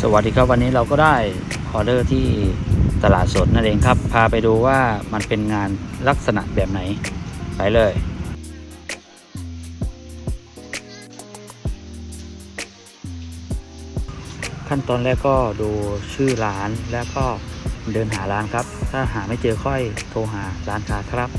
สวัสดีครับวันนี้เราก็ได้ออเดอร์ที่ตลาดสดนั่นเองครับ พาไปดูว่ามันเป็นงานลักษณะแบบไหน ไปเลยขั้นตอนแรกก็ดูชื่อร้านแล้วก็เดินหาร้านครับ ถ้าหาไม่เจอค่อยโทรหาร้านค้าครับ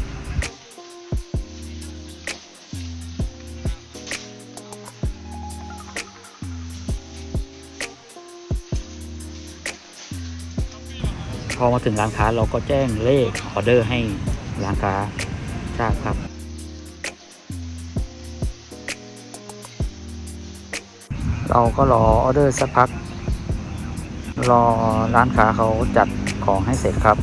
พอมาถึงร้านค้าเราก็แจ้งเลขออเดอร์ให้ร้านค้าทราบครับ เราก็รอออเดอร์สักพัก รอร้านค้าเขาจัดของให้เสร็จครับ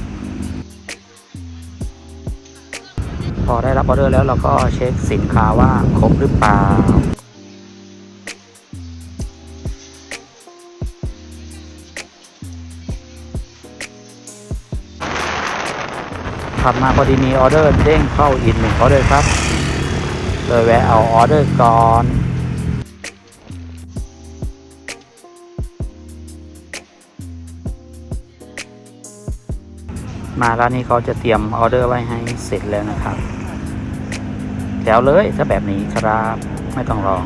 พอได้รับออเดอร์แล้วเราก็เช็คสินค้าว่าครบหรือเปล่า ถัดมาพอดีมีออเดอร์เด้งเข้าอีกหนึ่งออเดอร์ครับ เลยแวะเอาออเดอร์ก่อนมาร้านนี้เขาจะเตรียมออเดอร์ไว้ให้เสร็จแล้วนะครับแถวเลยถ้าแบบนี้ครับ ไม่ต้องรอ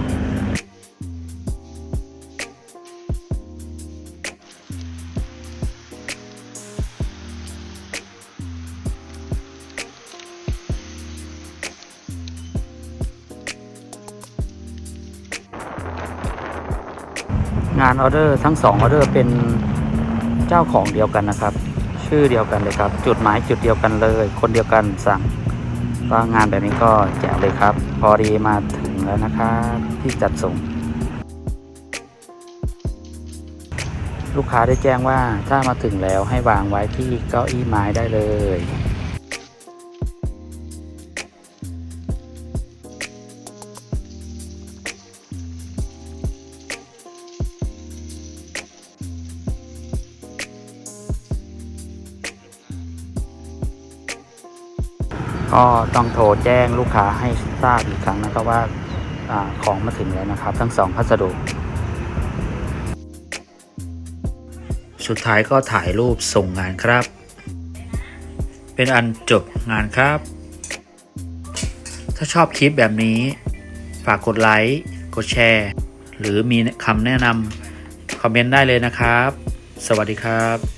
งานออเดอร์ทั้งสองออเดอร์เป็นเจ้าของเดียวกันนะครับ ชื่อเดียวกันเลยครับ จุดหมายจุดเดียวกันเลย คนเดียวกันสั่งก็งานแบบนี้ก็แจ๋วเลยครับ พอดีมาถึงแล้วนะครับที่จัดส่ง ลูกค้าได้แจ้งว่าถ้ามาถึงแล้วให้วางไว้ที่เก้าอี้ไม้ได้เลย ก็ต้องโทรแจ้งลูกค้าให้ทราบอีกครั้งนะครับว่าอาของมาถึงแล้วนะครับ ทั้งสองพัสดุสุดท้ายก็ถ่ายรูปส่งงานครับ เป็นอันจบงานครับ ถ้าชอบคลิปแบบนี้ ฝากกดไลค์กดแชร์ หรือมีคำแนะนำคอมเมนต์ได้เลยนะครับ สวัสดีครับ